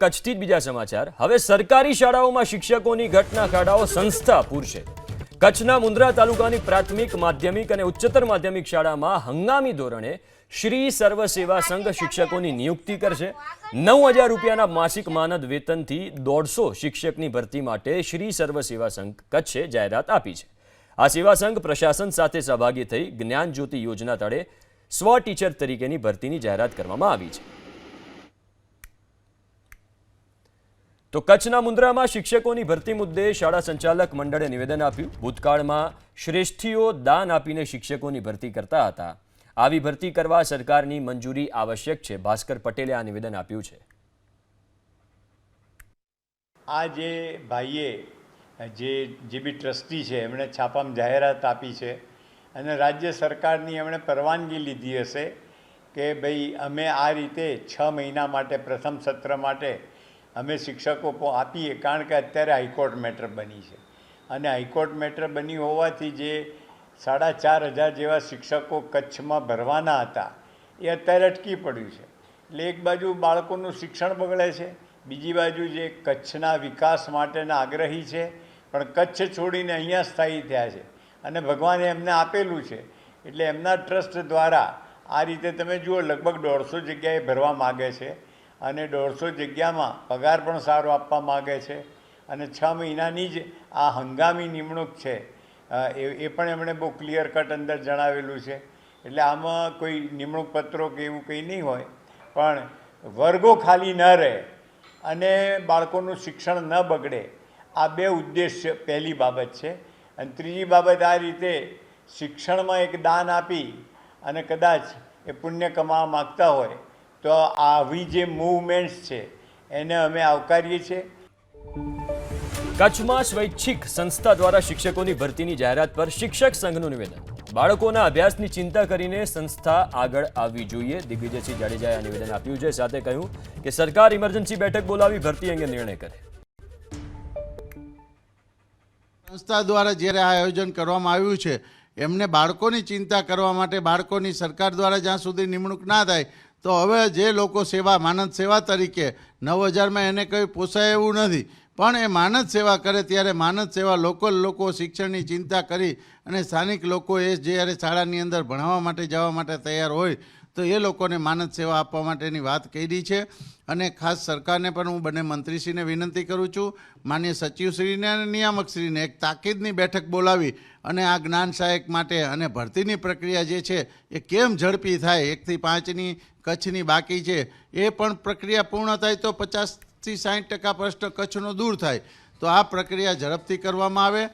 કચ્છથી જ બીજા સમાચાર. હવે સરકારી શાળાઓમાં શિક્ષકોની ઘટના ખાડાઓ સંસ્થા પૂરશે. કચ્છના મુન્દ્રા તાલુકાની પ્રાથમિક, માધ્યમિક અને ઉચ્ચતર માધ્યમિક શાળામાં હંગામી ધોરણે શ્રી સર્વ સેવા સંઘ શિક્ષકોની નિયુક્તિ કરશે. નવ હજાર રૂપિયાના માસિક માનદ વેતનથી દોઢસો શિક્ષકની ભરતી માટે શ્રી સર્વ સેવા સંઘ કચ્છે જાહેરાત આપી છે. આ સેવા સંઘ પ્રશાસન સાથે સહભાગી થઈ જ્ઞાન જ્યોતિ યોજના તળે સ્વ ટીચર તરીકેની ભરતીની જાહેરાત કરવામાં આવી છે. તો કચ્છના મુન્દ્રામાં શિક્ષકોની ભરતી મુદ્દે શાળા સંચાલક મંડળે નિવેદન આપ્યું. ભૂતકાળમાં શ્રેષ્ઠીઓ દાન આપીને શિક્ષકોની ભરતી કરતા હતા. આવી ભરતી કરવા સરકારની મંજૂરી આવશ્યક છે. ભાસ્કર પટેલે આ નિવેદન આપ્યું છે. આ જે ભાઈએ, જે જે બી ટ્રસ્ટી છે, એમણે છાપામાં જાહેરાત આપી છે અને રાજ્ય સરકારની એમણે પરવાનગી લીધી હશે કે ભાઈ અમે આ રીતે છ મહિના માટે, પ્રથમ સત્ર માટે અમે શિક્ષકો આપીએ કારણ કે અત્યારે હાઈકોર્ટ મેટર બની છે. અને હાઈકોર્ટ મેટર બની હોવાથી જે સાડા ચાર હજાર જેવા શિક્ષકો કચ્છમાં ભરવાના હતા, એ અત્યારે અટકી પડ્યું છે. એટલે એક બાજુ બાળકોનું શિક્ષણ બગડે છે, બીજી બાજુ જે કચ્છના વિકાસ માટેના આગ્રહી છે, પણ કચ્છ છોડીને અહીંયા સ્થાયી થયા છે. અને ભગવાને એમને આપેલું છે. એટલે એમના ટ્રસ્ટ દ્વારા આ રીતે તમે જુઓ, લગભગ દોઢસો જગ્યાએ ભરવા માગે છે. અને દોઢસો જગ્યામાં પગાર પણ સારો આપવા માગે છે. અને છ મહિનાની જ આ હંગામી નિમણૂક છે એ એ પણ એમણે બહુ ક્લિયર કટ અંદર જણાવેલું છે. એટલે આમાં કોઈ નિમણૂક પત્રો કે એવું કંઈ નહીં હોય, પણ વર્ગો ખાલી ન રહે અને બાળકોનું શિક્ષણ ન બગડે, આ બે ઉદ્દેશ્ય પહેલી બાબત છે. અને ત્રીજી બાબત આ રીતે શિક્ષણમાં એક દાન આપી અને કદાચ એ પુણ્ય કમાવા માગતા હોય તો આવી જે મૂવમેન્ટ્સ છે એને અમે આવકારીએ છીએ. કચ્છમાં સ્વૈચ્છિક સંસ્થા દ્વારા શિક્ષકોની ભરતીની જાહેરાત પર શિક્ષક સંઘનું નિવેદન. બાળકોના અભ્યાસની ચિંતા કરીને સંસ્થા આગળ આવવી જોઈએ. દિગ્વિજયસિંહ જાડેજાએ આ નિવેદન આપ્યું છે. સાથે કહ્યું કે સરકાર ઇમરજન્સી બેઠક બોલાવી ભરતી અંગે નિર્ણય કરે. સંસ્થા દ્વારા જ્યારે આ આયોજન કરવામાં આવ્યું છે એમને બાળકોની ચિંતા કરવા માટે બાળકોની સરકાર દ્વારા જ્યાં સુધી નિમણૂક ના થાય તો હવે જે લોકો સેવા, માનદ સેવા તરીકે નવ હજારમાં એને કંઈ પોસાય એવું નથી. પણ એ માનદ સેવા કરે ત્યારે માનદ સેવા લોકલ લોકો શિક્ષણની ચિંતા કરી અને સ્થાનિક લોકો એ જ્યારે શાળાની અંદર ભણાવવા માટે જવા માટે તૈયાર હોય, તો એ લોકોને માનદ સેવા આપવા માટેની વાત કરી છે. અને ખાસ સરકારને પણ હું બંને મંત્રીશ્રીને વિનંતી કરું છું, માન્ય સચિવશ્રીને અને નિયામકશ્રીને એક તાકીદની બેઠક બોલાવી અને આ જ્ઞાન સહાયક માટે અને ભરતીની પ્રક્રિયા જે છે એ કેમ ઝડપી થાય, એકથી પાંચની કચ્છની બાકી છે, એ પણ પ્રક્રિયા પૂર્ણ થાય તો પચાસથી સાઠ ટકા પ્રશ્ન કચ્છનો દૂર થાય. તો આ પ્રક્રિયા ઝડપથી કરવામાં આવે.